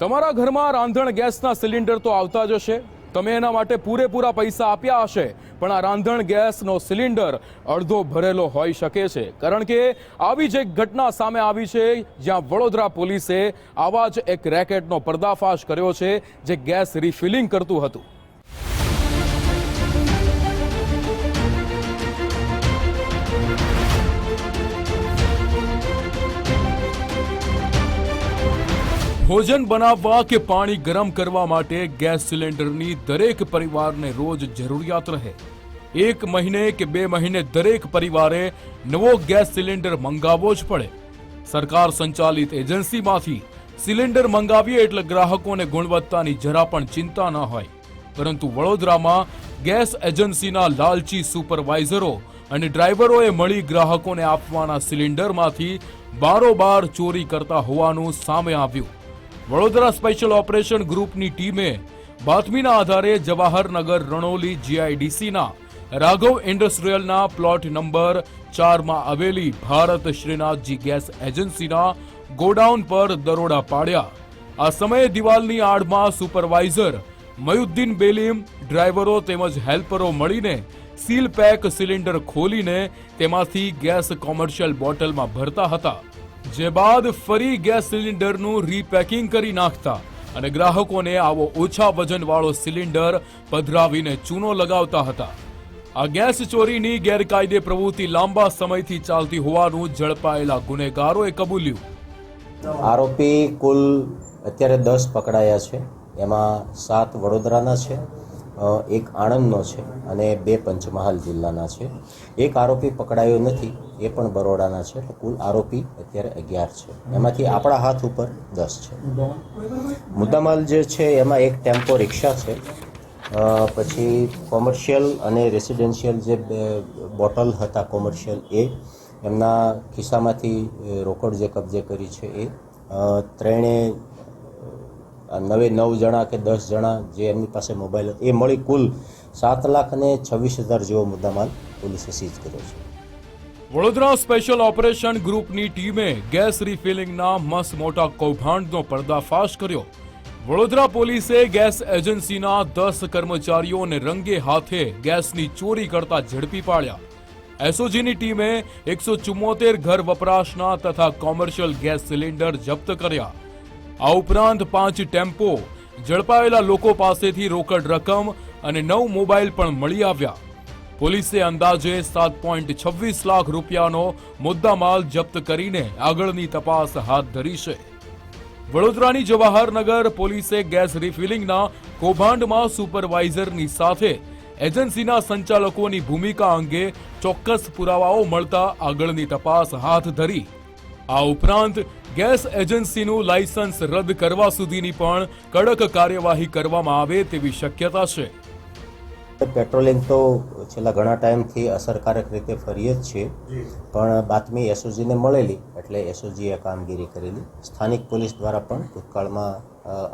તમારા ઘરમાં રાંધણ ગેસના સિલિન્ડર તો આવતા જ હશે. તમે એના માટે પૂરેપૂરા પૈસા આપ્યા હશે, પણ આ રાંધણ ગેસનો સિલિન્ડર અડધો ભરેલો હોઈ શકે છે. કારણ કે આવી જ એક ઘટના સામે આવી છે, જ્યાં વડોદરા પોલીસે આવા જ એક રેકેટનો પર્દાફાશ કર્યો છે, જે ગેસ રિફિલિંગ કરતું હતું. ભોજન બનાવવા કે પાણી ગરમ કરવા માટે ગેસ સિલિન્ડરની દરેક પરિવારને રોજ જરૂરિયાત રહે. એક મહિને કે બે મહિને દરેક પરિવારે નવો ગેસ સિલિન્ડર મંગાવવો જ પડે. સરકાર સંચાલિત એજન્સીમાંથી સિલિન્ડર મંગાવીએ એટલે ગ્રાહકોને ગુણવત્તાની જરા પણ ચિંતા ન હોય. પરંતુ વડોદરામાં ગેસ એજન્સીના લાલચી સુપરવાઇઝરો અને ડ્રાઈવરોએ મળી ગ્રાહકોને આપવાના સિલિન્ડરમાંથી બારોબાર ચોરી કરતા હોવાનું સામે આવ્યું. વડોદરા સ્પેશિયલ ઓપરેશન ગ્રુપની ટીમે બાતમીના આધારે જવાહરનગર રણોલી જીઆઈડીસીના રાઘવ ઇન્ડસ્ટ્રીયલના પ્લોટ નંબર ચારમાં આવેલી ભારત શ્રીનાથજી ગેસ એજન્સીના ગોડાઉન પર દરોડા પાડ્યા. આ સમયે દિવાલની આડમાં સુપરવાઇઝર મયુદ્દીન બેલીમ ડ્રાઈવરો તેમજ હેલ્પરો મળીને સીલ પેક સિલિન્ડર ખોલીને તેમાંથી ગેસ કોમર્શિયલ બોટલમાં ભરતા હતા. જે બાદ ફરી ગેસ સિલિન્ડરનું રીપેકિંગ કરી નાખતા અને ગ્રાહકોને આવો ઓછા વજનવાળો સિલિન્ડર પધરાવીને ચૂનો લગાવતા હતા. આ ગેસ ચોરીની ગેરકાયદે પ્રવૃત્તિ લાંબા સમયથી ચાલતી હોવાનું ઝડપાયેલા ગુનેગારોએ કબૂલ્યું. આરોપી કુલ અત્યારે દસ પકડાયા છે. એમાં સાત વડોદરાના છે. એક આણંદનો છે અને બે પંચમહાલ જિલ્લાના છે. એક આરોપી પકડાયો નથી, એ પણ બરોડાના છે. કુલ આરોપી અત્યારે અગિયાર છે. એમાંથી આપણા હાથ ઉપર દસ છે. મુદ્દામાલ જે છે, એમાં એક ટેમ્પો રિક્ષા છે. પછી કોમર્શિયલ અને રેસિડેન્શિયલ જે બોટલ હતા, કોમર્શિયલ એ, એમના ખિસ્સામાંથી રોકડ જે કબજે કરી છે એ ત્રણે નવે નવ જણા કે દસ જણા જે એમની પાસે મોબાઈલ એ મળી કુલ સાત લાખ અને છવ્વીસ હજાર જેવો મુદ્દામાલ પોલીસે સીઝ કર્યો છે. વડોદરા સ્પેશિયલ ઓપરેશન ગ્રુપની ટીમે ગેસ રિફિલિંગના મસ્ત મોટા કૌભાંડનો પર્દાફાશ કર્યો. વડોદરા પોલીસે ગેસ એજન્સીના દસ કર્મચારીઓને રંગે હાથે ગેસની ચોરી કરતા ઝડપી પાડ્યા. એસઓજીની ટીમે એકસો ચુમ્મોતેર ઘર વપરાશના તથા કોમર્શિયલ ગેસ સિલિન્ડર જપ્ત કર્યા. આ ઉપરાંત પાંચ ટેમ્પો, ઝડપાયેલા લોકો પાસેથી રોકડ રકમ અને નવ મોબાઈલ પણ મળી આવ્યા. પોલીસે અંદાજે સાત પોઈન્ટ છવ્વીસ લાખ રૂપિયાનો મુદ્દામાલ જપ્ત કરીને આગળની તપાસ હાથ ધરી છે. વડોદરાની જવાહરનગર પોલીસે ગેસ રિફિલિંગના કૌભાંડમાં સુપરવાઇઝરની સાથે એજન્સીના સંચાલકોની ભૂમિકા અંગે ચોક્કસ પુરાવાઓ મળતા આગળની તપાસ હાથ ધરી. આ ઉપરાંત ગેસ એજન્સીનું લાયસન્સ રદ કરવા સુધીની પણ કડક કાર્યવાહી કરવામાં આવે તેવી શક્યતા છે. પેટ્રોલિંગ તો છેલ્લા ઘણા ટાઈમથી અસરકારક રીતે ફરીએ જ છે. પણ બાતમી એસઓજીને મળેલી એટલે એસઓજીએ કામગીરી કરેલી. સ્થાનિક પોલીસ દ્વારા પણ ભૂતકાળમાં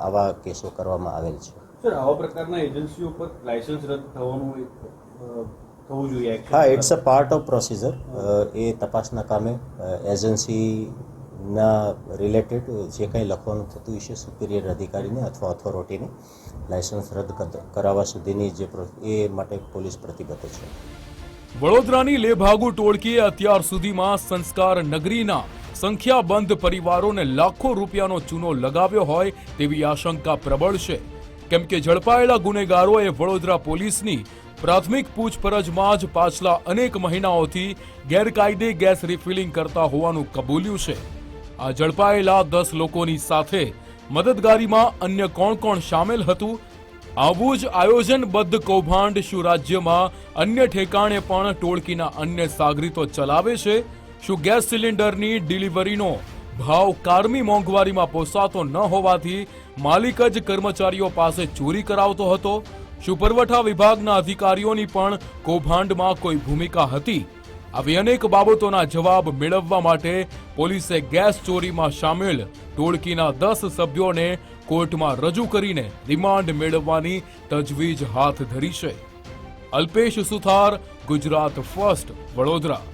આવા કેસો કરવામાં આવેલ છે. સર આવા પ્રકારના એજન્સીઓ પર લાયસન્સ રદ થવાનું થવું જોઈએ હા it's a part of procedure એ તપાસના કામે અ, એજન્સીના રિલેટેડ જે કંઈ લખવાનું થતું હશે સુપિરિયર અધિકારીને અથવા ઓથોરિટીને લાયસન્સ રદ કર- કરાવવા સુધીની જે એ માટે પોલીસ પ્રતિબદ્ધ છે. વડોદરાની લેભાગુ ટોળકીએ અત્યાર સુધીમાં સંસ્કાર નગરીના સંખ્યાબંધ પરિવારોને લાખો રૂપિયાનો ચૂનો લગાવ્યો હોય તેવી આશંકા પ્રબળ છે. કેમ કે ઝડપાયેલા ગુનેગારોએ વડોદરા પોલીસની પ્રાથમિક પૂછપરછમાં જ પાછલા અનેક મહિનાઓથી ગેરકાયદે ગેસ રિફિલિંગ કરતા હોવાનું કબૂલ્યું છે. આ ઝડપાયેલા દસ લોકોની સાથે મદદગારીમાં અન્ય કોણ કોણ સામેલ હતું? આવું જ આયોજનબદ્ધ કૌભાંડ શું રાજ્યમાં અન્ય ઠેકાણે પણ ટોળકીના અન્ય સાગરીતો ચલાવે છે. શું ગેસ સિલિન્ડરની ડિલિવરીનો ભાવ કારમી મોંઘવારીમાં પોસાતો ન હોવાથી માલિક જ કર્મચારીઓ પાસે ચોરી કરાવતો હતો? શું પુરવઠા વિભાગના અધિકારીઓની પણ કૌભાંડમાં કોઈ ભૂમિકા હતી? આવી અનેક બાબતોના જવાબ મેળવવા માટે પોલીસે ગેસ ચોરીમાં સામેલ ટોળકીના દસ સભ્યોને કોર્ટમાં રજૂ કરીને રિમાન્ડ મેળવવાની તજવીજ હાથ ધરી છે. અલ્પેશ સુથાર, ગુજરાત ફર્સ્ટ, વડોદરા.